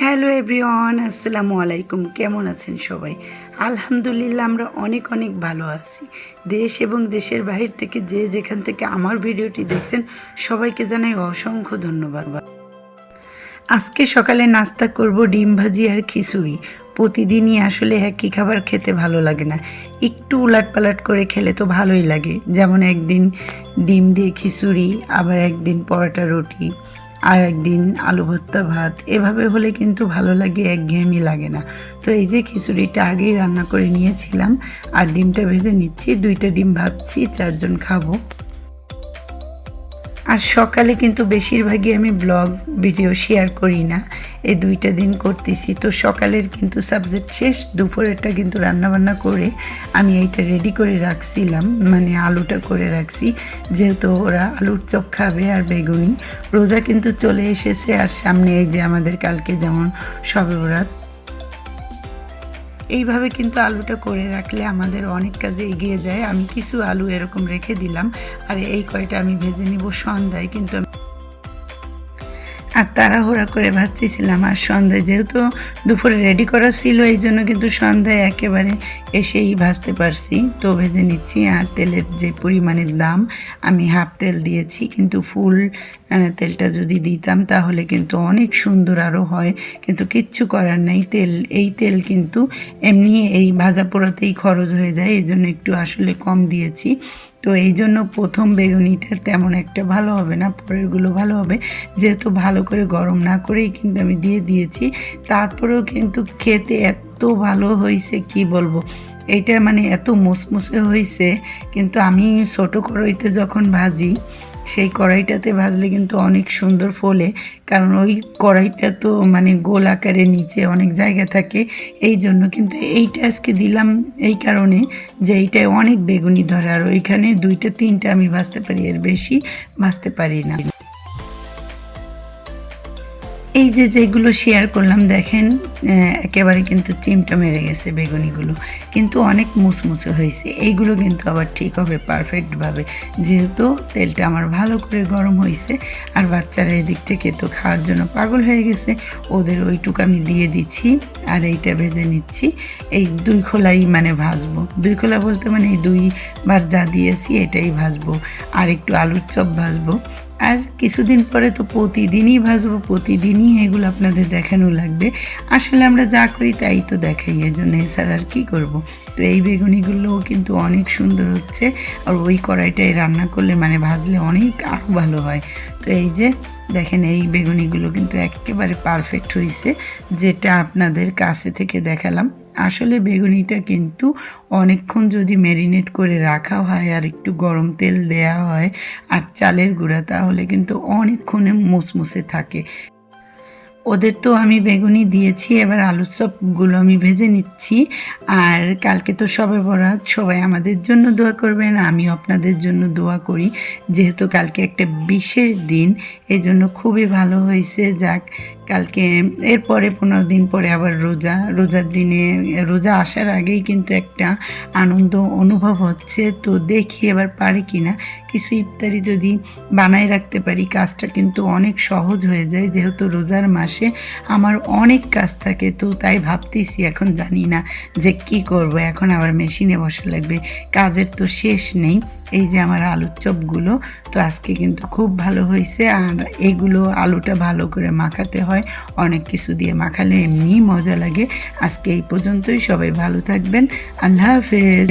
Hello everyone, আসসালামু আলাইকুম। কেমন আছেন সবাই? আলহামদুলিল্লাহ, আমরা অনেক অনেক ভালো আছি। দেশ এবং দেশের বাহির থেকে যে যেখান থেকে আমার ভিডিওটি দেখছেন, সবাইকে জানাই অসংখ্য ধন্যবাদ। আজকে সকালে নাস্তা করব ডিম ভাজি আর খিচুড়ি। প্রতিদিনই আসলে একই খাবার খেতে ভালো লাগে না। একটু উলাট পালাট করে খেলে তো ভালোই লাগে। যেমন একদিন ডিম দিয়ে খিচুড়ি, আবার একদিন পরোটা রুটি। আর একদিন আলু ভর্তা ভাত, এভাবে হলে কিন্তু ভালো লাগে, একঘেয়েমি লাগে না। তো এই যে খিচুড়িটা আগেই রান্না করে নিয়েছিলাম, আর ডিমটা ভেজে নিচ্ছি, দুইটা ডিম ভাজছি, চারজন খাব। আর সকালে কিন্তু বেশিরভাগই আমি ব্লগ ভিডিও শেয়ার করি না। এই দুইটা দিন করতেছি। তো সকালের কিন্তু সাবজেক্ট শেষ, দুপুরেরটা কিন্তু রান্নাবান্না করে আমি এইটা রেডি করে রাখছিলাম। মানে আলুটা করে রাখছি। যেহেতু ওরা আলুর চপ খাবে আর বেগুনি। রোজা কিন্তু চলে এসেছে। আর সামনে এই যে আমাদের কালকে যেমন সবে বরাত এইভাবে কিন্তু আলুটা করে রাখলে আমাদের অনেক কাজে এগিয়ে যায়। আমি কিছু আলু এরকম রেখে দিলাম। আর এই কয়টা আমি ভেজে নিব সন্ধ্যায়, কিন্তু আর তাড়াহুড়া করে ভাজতেছিলাম আর সন্ধ্যায় যেহেতু দুপুরে রেডি করা ছিল, এই জন্য কিন্তু সন্ধ্যায় একেবারে এসেই ভাজতে পারছি। তো ভেজে নিচ্ছি আর তেলের যে পরিমাণের দাম, আমি হাফ তেল দিয়েছি। কিন্তু ফুল তেলটা যদি দিতাম তাহলে কিন্তু অনেক সুন্দর আরও হয়। কিন্তু কিচ্ছু করার নেই। তেল, এই তেল কিন্তু এমনি এই ভাজা পোড়াতেই খরচ হয়ে যায়। এই জন্য একটু আসলে কম দিয়েছি। তো এই জন্য প্রথম বেগুনিটা তেমন একটা ভালো হবে না, পরেরগুলো ভালো হবে। যেহেতু ভালো করে, গরম না করেই কিন্তু আমি দিয়ে দিয়েছি। তারপরেও কিন্তু খেতে এত ভালো হয়েছে, কি বলব? এইটা মানে এত মুসমুসে হয়েছে, কিন্তু আমি ছোটো কড়াইতে যখন ভাজি, সেই কড়াইটাতে ভাজলে কিন্তু অনেক সুন্দর ফোলে। কারণ ওই কড়াইটা তো মানে গোল আকারে নিচে অনেক জায়গা থাকে, এই জন্য কিন্তু এইটা আজকে দিলাম এই কারণে যে এইটায় অনেক বেগুনি ধরে। আর ওইখানে দুইটা, তিনটা আমি ভাজতে পারি, এর বেশি ভাজতে পারি না। এই যে যেগুলো শেয়ার করলাম, দেখেন একেবারে কিন্তু চিমটা মেরে গেছে বেগুনিগুলো। কিন্তু অনেক মুসমুসে হয়েছে। এইগুলো কিন্তু আবার ঠিক হবে পারফেক্টভাবে যেহেতু তেলটা আমার ভালো করে গরম হয়েছে, আর বাচ্চারা এদিক থেকে তো খাওয়ার জন্য পাগল হয়ে গেছে, ওদের ওইটুকু আমি দিয়ে দিচ্ছি, আর এইটা ভেজে নিচ্ছি। এই দুই খোলাই মানে ভাজবো। দুই খোলা বলতে মানে এই দুইবার যা দিয়েছি এটাই ভাজবো। আর একটু আলুর চপ ভাজবো। আর কিছুদিন পরে তো প্রতিদিনই ভাজবো প্রতিদিনই এগুলো আপনাদের দেখানো লাগবে। আসলে আমরা যা করি তাই তো দেখাই এর জন্য এছাড়া আর কী করব? তো এই বেগুনিগুলোও কিন্তু অনেক সুন্দর হচ্ছে, আর ওই কড়াইটায় রান্না করলে মানে ভাজলে অনেক আরও ভালো হয়। তো এই যে দেখেন, এই বেগুনিগুলো কিন্তু একেবারে পারফেক্ট হয়েছে যেটা আপনাদের কাছে থেকে দেখালাম। আসলে বেগুনিটা কিন্তু অনেকক্ষণ যদি ম্যারিনেট করে রাখা হয় আর একটু গরম তেল দেয়া হয় আর চালের গুঁড়া, তাহলে কিন্তু অনেকক্ষণে মুসমুসে থাকে। ওদের তো আমি বেগুনি দিয়েছি, এবার আলুর চপগুলো আমি ভেজে নিচ্ছি। আর কালকে তো সবে বরাত, সবাই আমাদের জন্য দোয়া করবেন, আমিও আপনাদের জন্য দোয়া করি। যেহেতু কালকে একটা বিশেষ দিন এই জন্য খুবই ভালো হয়েছে। যাক কালকে, এরপরে পনেরো দিন পরে আবার রোজা। রোজার দিনে, রোজা আসার আগেই কিন্তু একটা আনন্দ অনুভব হচ্ছে। তো দেখি এবার পারি কি না কিছু ইফতারি যদি বানায় রাখতে পারি, কাজটা কিন্তু অনেক সহজ হয়ে যায়। যেহেতু রোজার মাসে আমার অনেক কাজ থাকে, তো তাই ভাবতেছি এখন জানি না যে কি করব। এখন আবার মেশিনে বসা লাগবে, কাজের তো শেষ নেই। এই যে আমার আলুর চপগুলো, তো আজকে কিন্তু খুব ভালো হয়েছে। আর এগুলো আলুটা ভালো করে মাখাতে হয়। অনেক কিছু দিয়ে মাখালে এমনিই মজা লাগে। আজকে এই পর্যন্তই। সবাই ভালো থাকবেন। আল্লাহ হাফেজ।